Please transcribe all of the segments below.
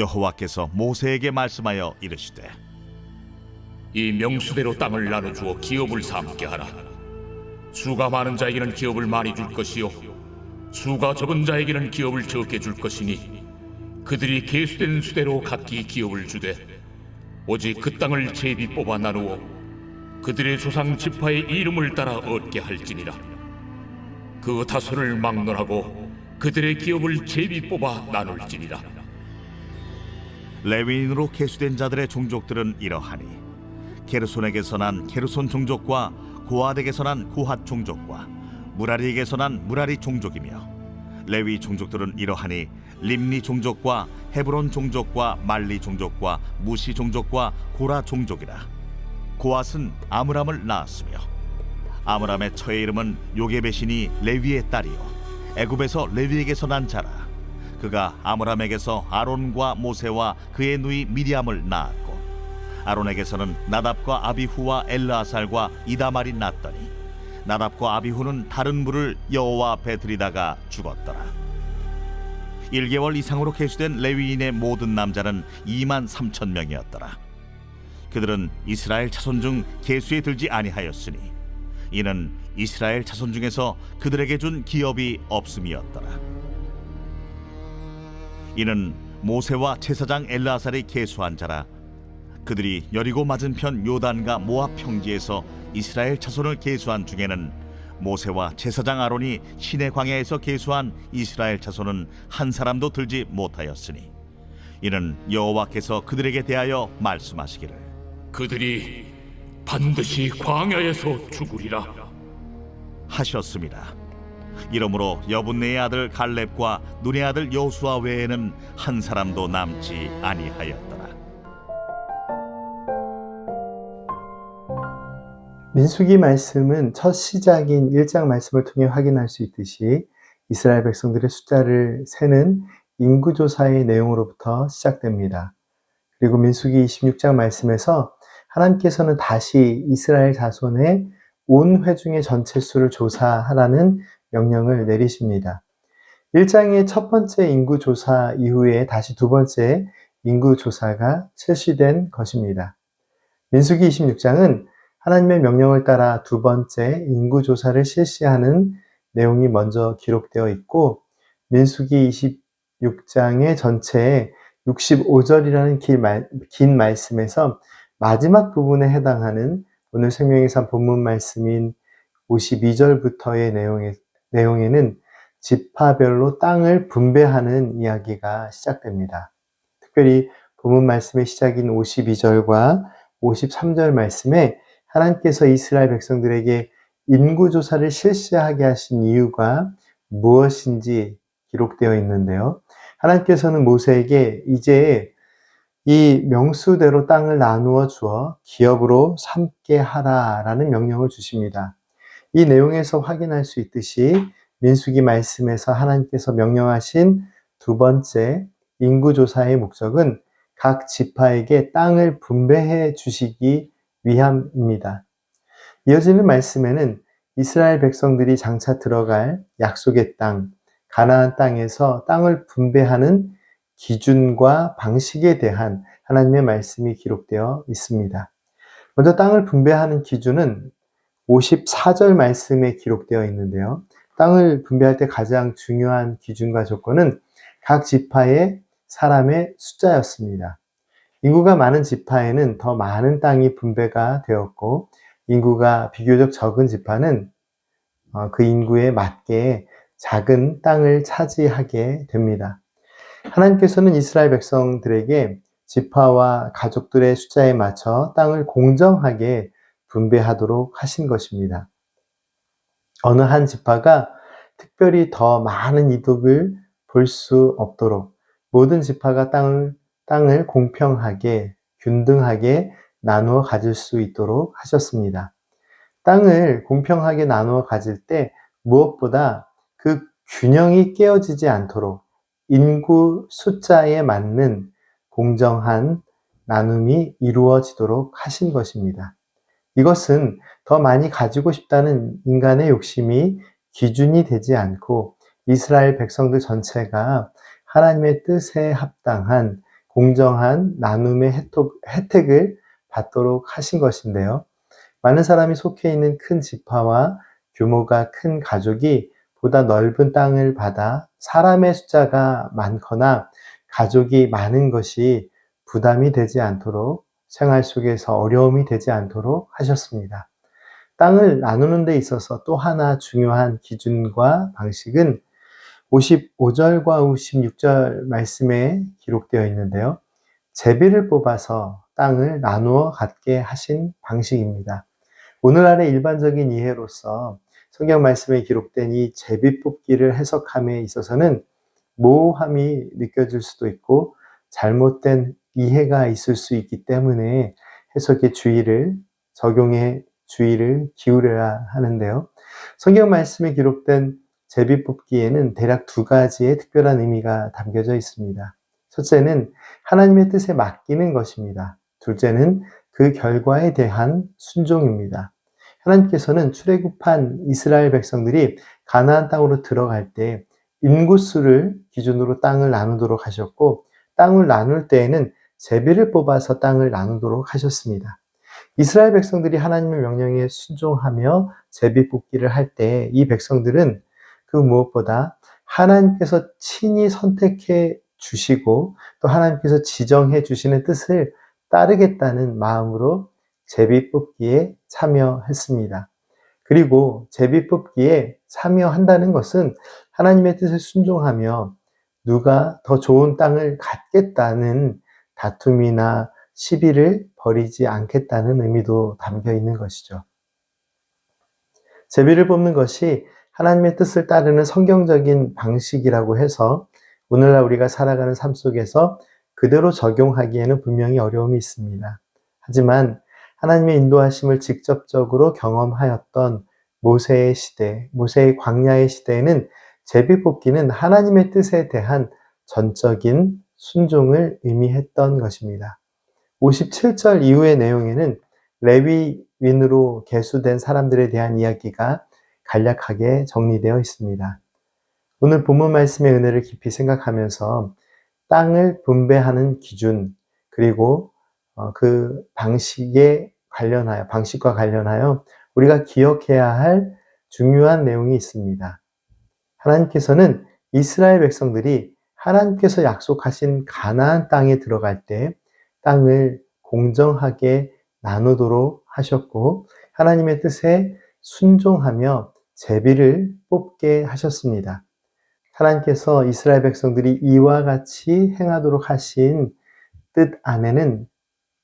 여호와께서 모세에게 말씀하여 이르시되 이 명수대로 땅을 나눠 주어 기업을 삼게 하라. 수가 많은 자에게는 기업을 많이 줄 것이요, 수가 적은 자에게는 기업을 적게 줄 것이니 그들이 계수된 수대로 각기 기업을 주되 오직 그 땅을 제비 뽑아 나누어 그들의 조상 지파의 이름을 따라 얻게 할지니라. 그 다소를 막론하고 그들의 기업을 제비 뽑아 나눌지니라. 레위인으로 계수된 자들의 종족들은 이러하니 게르손에게서 난 게르손 종족과 고핫에게서 난 고핫 종족과 무라리에게서 난 무라리 종족이며 레위 종족들은 이러하니 림니 종족과 헤브론 종족과 말리 종족과 무시 종족과 고라 종족이라. 고핫은 아므람을 낳았으며 아므람의 처의 이름은 요게벳이니 레위의 딸이요. 애굽에서 레위에게서 난 자라 그가 아므람에게서 아론과 모세와 그의 누이 미리암을 낳았고 아론에게서는 나답과 아비후와 엘르아살과 이다말이 낳더니 나답과 아비후는 다른 물을 여호와 앞에 들이다가 죽었더라. 1개월 이상으로 계수된 레위인의 모든 남자는 2만 3천 명이었더라. 그들은 이스라엘 자손 중 계수에 들지 아니하였으니 이는 이스라엘 자손 중에서 그들에게 준 기업이 없음이었더라 이는 모세와 제사장 엘라살이 계수한 자라 그들이 여리고 맞은편 요단과 모압 평지에서 이스라엘 자손을 계수한 중에는 모세와 제사장 아론이 시내 광야에서 계수한 이스라엘 자손은 한 사람도 들지 못하였으니 이는 여호와께서 그들에게 대하여 말씀하시기를 그들이 반드시 광야에서 죽으리라. 하셨습니다. 이러므로 여분네의 아들 갈렙과 눈의 아들 여호수아 외에는 한 사람도 남지 아니하였더라. 민수기 말씀은 첫 시작인 1장 말씀을 통해 확인할 수 있듯이 이스라엘 백성들의 숫자를 세는 인구조사의 내용으로부터 시작됩니다. 그리고 민수기 26장 말씀에서 하나님께서는 다시 이스라엘 자손의 온 회중의 전체 수를 조사하라는 명령을 내리십니다. 1장의 첫 번째 인구조사 이후에 다시 두 번째 인구조사가 실시된 것입니다. 민수기 26장은 하나님의 명령을 따라 두 번째 인구조사를 실시하는 내용이 먼저 기록되어 있고, 민수기 26장의 전체에 65절이라는 긴, 말, 긴 말씀에서 마지막 부분에 해당하는 오늘 생명의 산 본문 말씀인 52절부터의 내용에, 내용에는 지파별로 땅을 분배하는 이야기가 시작됩니다. 특별히 본문 말씀의 시작인 52절과 53절 말씀에 하나님께서 이스라엘 백성들에게 인구조사를 실시하게 하신 이유가 무엇인지 기록되어 있는데요. 하나님께서는 모세에게 이제 이 명수대로 땅을 나누어 주어 기업으로 삼게 하라라는 명령을 주십니다. 이 내용에서 확인할 수 있듯이 민수기 말씀에서 하나님께서 명령하신 두 번째 인구조사의 목적은 각 지파에게 땅을 분배해 주시기 위함입니다. 이어지는 말씀에는 이스라엘 백성들이 장차 들어갈 약속의 땅, 가나안 땅에서 땅을 분배하는 기준과 방식에 대한 하나님의 말씀이 기록되어 있습니다. 먼저 땅을 분배하는 기준은 54절 말씀에 기록되어 있는데요. 땅을 분배할 때 가장 중요한 기준과 조건은 각 지파의 사람의 숫자였습니다. 인구가 많은 지파에는 더 많은 땅이 분배가 되었고, 인구가 비교적 적은 지파는 어, 그 인구에 맞게 작은 땅을 차지하게 됩니다. 하나님께서는 이스라엘 백성들에게 지파와 가족들의 숫자에 맞춰 땅을 공정하게 분배하도록 하신 것입니다. 어느 한 지파가 특별히 더 많은 이득을 볼 수 없도록 모든 지파가 땅을, 땅을 공평하게, 균등하게 나누어 가질 수 있도록 하셨습니다. 땅을 공평하게 나누어 가질 때 무엇보다 그 균형이 깨어지지 않도록 인구 숫자에 맞는 공정한 나눔이 이루어지도록 하신 것입니다. 이것은 더 많이 가지고 싶다는 인간의 욕심이 기준이 되지 않고 이스라엘 백성들 전체가 하나님의 뜻에 합당한 공정한 나눔의 혜택- 혜택을 받도록 하신 것인데요. 많은 사람이 속해 있는 큰 지파와 규모가 큰 가족이 보다 넓은 땅을 받아 사람의 숫자가 많거나 가족이 많은 것이 부담이 되지 않도록 생활 속에서 어려움이 되지 않도록 하셨습니다. 땅을 나누는 데 있어서 또 하나 중요한 기준과 방식은 55절과 56절 말씀에 기록되어 있는데요. 제비를 뽑아서 땅을 나누어 갖게 하신 방식입니다. 오늘날의 일반적인 이해로서 성경 말씀에 기록된 이 제비 뽑기를 해석함에 있어서는 모호함이 느껴질 수도 있고 잘못된 이해가 있을 수 있기 때문에 해석의 주의를 적용의 주의를 기울여야 하는데요. 성경 말씀에 기록된 제비 뽑기에는 대략 두 가지의 특별한 의미가 담겨져 있습니다. 첫째는 하나님의 뜻에 맡기는 것입니다. 둘째는 그 결과에 대한 순종입니다. 하나님께서는 출애굽한 이스라엘 백성들이 가나안 땅으로 들어갈 때 인구수를 기준으로 땅을 나누도록 하셨고 땅을 나눌 때에는 제비를 뽑아서 땅을 나누도록 하셨습니다. 이스라엘 백성들이 하나님의 명령에 순종하며 제비 뽑기를 할 때 이 백성들은 그 무엇보다 하나님께서 친히 선택해 주시고 또 하나님께서 지정해 주시는 뜻을 따르겠다는 마음으로 제비 뽑기에 참여했습니다. 그리고 제비 뽑기에 참여한다는 것은 하나님의 뜻에 순종하며 누가 더 좋은 땅을 갖겠다는 다툼이나 시비를 벌이지 않겠다는 의미도 담겨 있는 것이죠. 제비를 뽑는 것이 하나님의 뜻을 따르는 성경적인 방식이라고 해서 오늘날 우리가 살아가는 삶 속에서 그대로 적용하기에는 분명히 어려움이 있습니다. 하지만 하나님의 인도하심을 직접적으로 경험하였던 모세의 시대, 모세의 광야의 시대에는 제비 뽑기는 하나님의 뜻에 대한 전적인 순종을 의미했던 것입니다. 57절 이후의 내용에는 레위인으로 계수된 사람들에 대한 이야기가 간략하게 정리되어 있습니다. 오늘 본문 말씀의 은혜를 깊이 생각하면서 땅을 분배하는 기준, 그리고 어, 그 방식에 관련하여, 방식과 관련하여 우리가 기억해야 할 중요한 내용이 있습니다. 하나님께서는 이스라엘 백성들이 하나님께서 약속하신 가나안 땅에 들어갈 때 땅을 공정하게 나누도록 하셨고 하나님의 뜻에 순종하며 제비를 뽑게 하셨습니다. 하나님께서 이스라엘 백성들이 이와 같이 행하도록 하신 뜻 안에는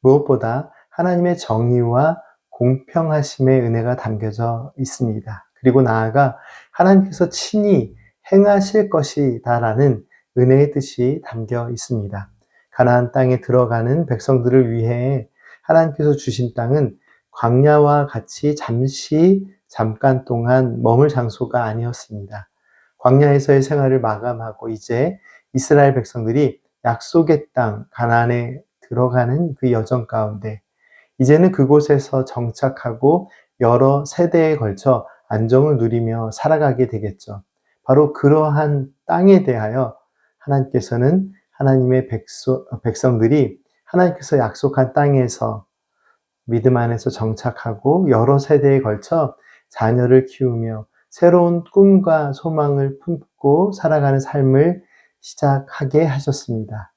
무엇보다 하나님의 정의와 공평하심의 은혜가 담겨져 있습니다. 그리고 나아가 하나님께서 친히 행하실 것이다라는 은혜의 뜻이 담겨 있습니다. 가나안 땅에 들어가는 백성들을 위해 하나님께서 주신 땅은 광야와 같이 잠시 잠깐 동안 머물 장소가 아니었습니다. 광야에서의 생활을 마감하고 이제 이스라엘 백성들이 약속의 땅 가나안에 들어가는 그 여정 가운데 이제는 그곳에서 정착하고 여러 세대에 걸쳐 안정을 누리며 살아가게 되겠죠. 바로 그러한 땅에 대하여 하나님께서는 하나님의 백소, 백성들이 하나님께서 약속한 땅에서 믿음 안에서 정착하고 여러 세대에 걸쳐 자녀를 키우며 새로운 꿈과 소망을 품고 살아가는 삶을 시작하게 하셨습니다.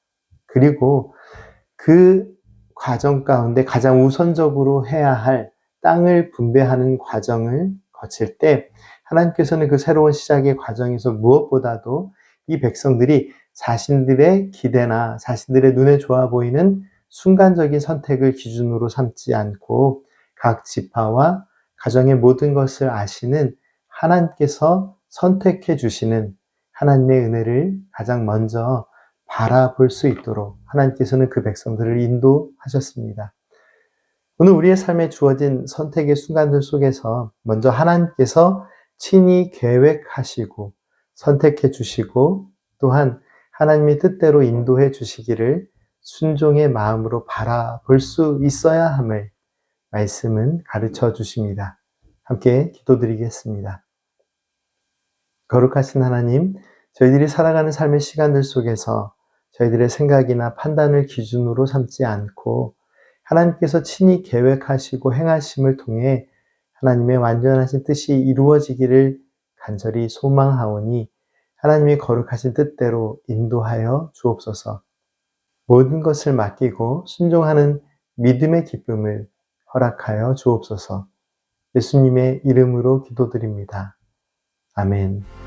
그리고 그 과정 가운데 가장 우선적으로 해야 할 땅을 분배하는 과정을 거칠 때 하나님께서는 그 새로운 시작의 과정에서 무엇보다도 이 백성들이 자신들의 기대나 자신들의 눈에 좋아 보이는 순간적인 선택을 기준으로 삼지 않고 각 지파와 가정의 모든 것을 아시는 하나님께서 선택해 주시는 하나님의 은혜를 가장 먼저 바라볼 수 있도록 하나님께서는 그 백성들을 인도하셨습니다. 오늘 우리의 삶에 주어진 선택의 순간들 속에서 먼저 하나님께서 친히 계획하시고 선택해 주시고 또한 하나님의 뜻대로 인도해 주시기를 순종의 마음으로 바라볼 수 있어야 함을 말씀은 가르쳐 주십니다. 함께 기도드리겠습니다. 거룩하신 하나님, 저희들이 살아가는 삶의 시간들 속에서 저희들의 생각이나 판단을 기준으로 삼지 않고 하나님께서 친히 계획하시고 행하심을 통해 하나님의 완전하신 뜻이 이루어지기를 간절히 소망하오니 하나님의 거룩하신 뜻대로 인도하여 주옵소서. 모든 것을 맡기고 순종하는 믿음의 기쁨을 허락하여 주옵소서. 예수님의 이름으로 기도드립니다. 아멘.